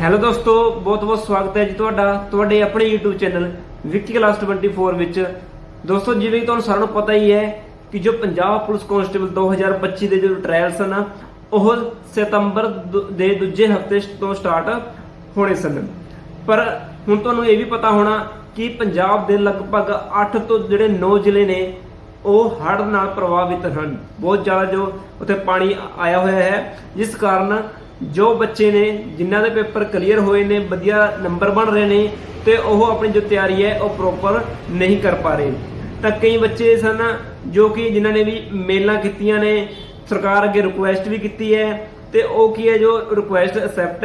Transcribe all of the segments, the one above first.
Hello ਦੋਸਤੋ, ਬਹੁਤ ਬਹੁਤ ਸਵਾਗਤ ਹੈ ਜੀ ਤੁਹਾਡਾ, ਤੁਹਾਡੇ ਆਪਣੇ YouTube ਚੈਨਲ ਵਿੱਕੀ ਕਲਾਸ 24 ਵਿੱਚ। ਦੋਸਤੋ, ਜਿਵੇਂ ਕਿ ਤੁਹਾਨੂੰ ਸਾਰਿਆਂ ਨੂੰ ਪਤਾ ਹੀ ਹੈ ਕਿ ਜੋ ਪੰਜਾਬ ਪੁਲਿਸ ਕਾਂਸਟੇਬਲ 2025 ਦੇ ਜੋ ਟ੍ਰਾਇਲ ਸਨ ਉਹ ਸਤੰਬਰ ਦੂ- ਦੇ ਦੂਜੇ ਹਫ਼ਤੇ ਤੋਂ ਸਟਾਰਟ ਹੋਣੇ ਸਨ। ਪਰ ਹੁਣ ਤੁਹਾਨੂੰ ਇਹ ਵੀ ਪਤਾ ਹੋਣਾ ਕਿ ਪੰਜਾਬ ਦੇ ਲਗਭਗ 8 ਤੋਂ ਜਿਹੜੇ 9 ਜ਼ਿਲ੍ਹੇ ਨੇ, ਉਹ ਹੜ੍ਹ ਨਾਲ ਪ੍ਰਭਾਵਿਤ ਹਨ। ਬਹੁਤ ਜ਼ਿਆਦਾ ਜੋ ਉੱਥੇ ਪਾਣੀ ਆਇਆ ਹੋਇਆ ਹੈ, ਜਿਸ ਕਾਰਨ ਜੋ ਬੱਚੇ ਨੇ, ਜਿਨ੍ਹਾਂ ਦੇ ਪੇਪਰ ਕਲੀਅਰ ਹੋਏ ਨੇ, ਵਧੀਆ ਨੰਬਰ ਬਣ ਰਹੇ ਨੇ ਤੇ ਉਹ ਆਪਣੀ ਜੋ ਤਿਆਰੀ ਹੈ, ਉਹ ਪ੍ਰੋਪਰ ਨਹੀਂ ਕਰ ਪਾ ਰਹੇ। ਤਾਂ ਕਈ ਬੱਚੇ ਸਨ ਜੋ ਕਿ ਜਿਨ੍ਹਾਂ ਨੇ ਵੀ ਮੇਲਾਂ ਕੀਤੀਆਂ ਨੇ, ਸਰਕਾਰ ਅੱਗੇ ਰਿਕੁਐਸਟ ਵੀ ਕੀਤੀ ਹੈ ਤੇ ਉਹ ਕੀ ਹੈ, ਜੋ ਰਿਕੁਐਸਟ ਅਸੈਪਟ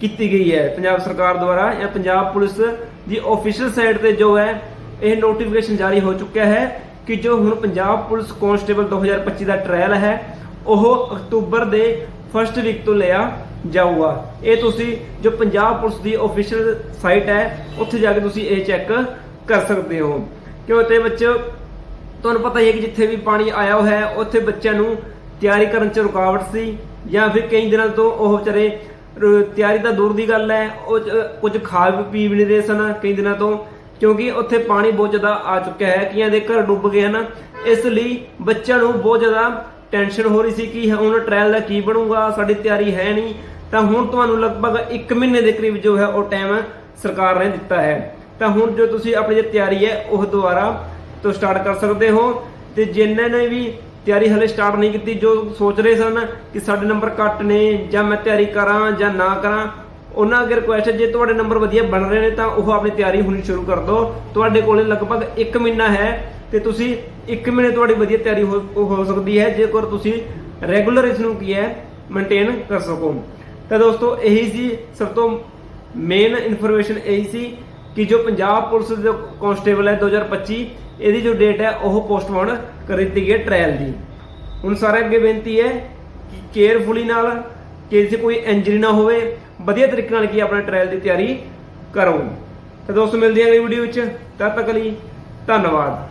ਕੀਤੀ ਗਈ ਹੈ। ਪੰਜਾਬ ਸਰਕਾਰ ਦੁਆਰਾ ਜਾਂ ਪੰਜਾਬ ਪੁਲਿਸ ਦੀ ਆਫੀਸ਼ੀਅਲ ਸਾਈਟ ਤੇ ਜੋ ਹੈ, ਇਹ ਨੋਟੀਫਿਕੇਸ਼ਨ ਜਾਰੀ ਹੋ ਚੁੱਕਿਆ ਹੈ ਕਿ ਜੋ ਹੁਣ ਪੰਜਾਬ ਪੁਲਿਸ ਕਾਂਸਟੇਬਲ 2025 ਦਾ ਟ੍ਰਾਇਲ ਹੈ, ਉਹ ਅਕਤੂਬਰ ਦੇ ਫਰਸਟ ਵੀਕ ਤੋਂ ਲਿਆ ਜਾਊਗਾ। ਇਹ ਤੁਸੀਂ ਜੋ ਪੰਜਾਬ ਪੁਲਿਸ ਦੀ ਆਫੀਸ਼ੀਅਲ ਸਾਈਟ ਹੈ, ਉੱਥੇ ਜਾ ਕੇ ਤੁਸੀਂ ਇਹ ਚੈੱਕ ਕਰ ਸਕਦੇ ਹੋ। ਕਿਉਂ ਤੇ ਬੱਚੇ ਤੁਹਾਨੂੰ ਪਤਾ ਹੀ ਹੈ ਕਿ ਜਿੱਥੇ ਵੀ ਪਾਣੀ ਆਇਆ ਹੋਇਆ ਹੈ, ਉੱਥੇ ਬੱਚਿਆਂ ਨੂੰ ਤਿਆਰੀ ਕਰਨ 'ਚ ਰੁਕਾਵਟ ਸੀ ਜਾਂ ਫਿਰ ਕਈ ਦਿਨਾਂ ਤੋਂ ਉਹ ਵਿਚਾਰੇ ਤਿਆਰੀ ਤਾਂ ਦੂਰ ਦੀ ਗੱਲ ਹੈ, ਉਹ ਕੁਝ ਖਾ ਵੀ ਪੀ ਵੀ ਨਹੀਂ ਰਹੇ ਸਨ ਕਈ ਦਿਨਾਂ ਤੋਂ, ਕਿਉਂਕਿ ਉੱਥੇ ਪਾਣੀ ਬਹੁਤ ਜ਼ਿਆਦਾ ਆ ਚੁੱਕਿਆ ਹੈ, ਕਈਆਂ ਦੇ ਘਰ ਡੁੱਬ ਗਏ ਹਨ। ਇਸ ਲਈ ਬੱਚਿਆਂ ਨੂੰ ਬਹੁਤ ਜ਼ਿਆਦਾ ਟੈਨਸ਼ਨ ਹੋ ਰਹੀ ਸੀ ਕਿ ਹੁਣ ਟ੍ਰਾਇਲ ਦਾ ਕੀ ਬਣੂਗਾ, ਸਾਡੀ ਤਿਆਰੀ ਹੈ ਨਹੀਂ। ਤਾਂ ਹੁਣ ਤੁਹਾਨੂੰ ਲਗਭਗ 1 ਮਹੀਨੇ ਦੇ ਕਰੀਬ ਜੋ ਹੈ ਉਹ ਟਾਈਮ ਸਰਕਾਰ ਨੇ ਦਿੱਤਾ ਹੈ। ਤਾਂ ਹੁਣ ਜੋ ਤੁਸੀਂ ਆਪਣੀ ਜੋ ਤਿਆਰੀ ਹੈ, ਉਹ ਦੁਬਾਰਾ ਤੋਂ ਸਟਾਰਟ ਕਰ ਸਕਦੇ ਹੋ। ਤੇ ਜਿਨ੍ਹਾਂ ਨੇ ਵੀ ਤਿਆਰੀ ਹਲੇ ਸਟਾਰਟ ਨਹੀਂ ਕੀਤੀ, ਜੋ ਸੋਚ ਰਹੇ ਸਨ ਕਿ ਸਾਡੇ ਨੰਬਰ ਘੱਟ ਨੇ, ਜਾਂ ਮੈਂ ਤਿਆਰੀ ਕਰਾਂ ਜਾਂ ਨਾ ਕਰਾਂ, ਉਹਨਾਂ ਅੱਗੇ ਰਿਕੁਐਸਟ ਜੇ ਤੁਹਾਡੇ ਨੰਬਰ ਵਧੀਆ ਬਣ ਰਹੇ ਨੇ, ਤਾਂ ਉਹ ਆਪਣੀ ਤਿਆਰੀ ਹੁਣੀ ਸ਼ੁਰੂ ਕਰ ਦਿਓ। ਤੁਹਾਡੇ ਕੋਲੇ ਲਗਭਗ 1 ਮਹੀਨਾ ਹੈ। ਤੇ ਤੁਸੀਂ 1 ਮਹੀਨੇ ਤੁਹਾਡੀ ਵਧੀਆ ਤਿਆਰੀ ਹੋ ਹੋ ਸਕਦੀ ਹੈ, ਜੇਕਰ ਤੁਸੀਂ ਰੈਗੂਲਰ ਇਸ ਨੂੰ ਕੀ ਹੈ ਮੇਨਟੇਨ ਕਰ ਸਕੋ। ਤਾਂ ਦੋਸਤੋ, ਇਹੀ ਸੀ ਸਭ ਤੋਂ ਮੇਨ ਇਨਫੋਰਮੇਸ਼ਨ ਇਹੀ ਸੀ ਕਿ ਜੋ ਪੰਜਾਬ ਪੁਲਿਸ ਦੇ ਕਾਂਸਟੇਬਲ ਹੈ 2025 ਇਹਦੀ ਜੋ ਡੇਟ ਹੈ, ਉਹ ਪੋਸਟਪੋਨ ਕਰ ਦਿੱਤੀ ਗਈ ਹੈ ਟ੍ਰਾਇਲ ਦੀ। ਹੁਣ ਸਾਰੇ ਅੱਗੇ ਬੇਨਤੀ ਹੈ ਕਿ ਕੇਅਰਫੁਲੀ ਨਾਲ ਕਿਸੇ ਕੋਈ ਇੰਜਰੀ ਨਾ ਹੋਵੇ, ਵਧੀਆ ਤਰੀਕੇ ਨਾਲ ਕੀ ਆਪਣੇ ਟ੍ਰਾਇਲ ਦੀ ਤਿਆਰੀ ਕਰੋ। ਤਾਂ ਦੋਸਤੋ, ਮਿਲਦੇ ਹਾਂ ਅਗਲੀ ਵੀਡੀਓ ਵਿੱਚ। ਤਦ ਤੱਕ ਲਈ ਧੰਨਵਾਦ।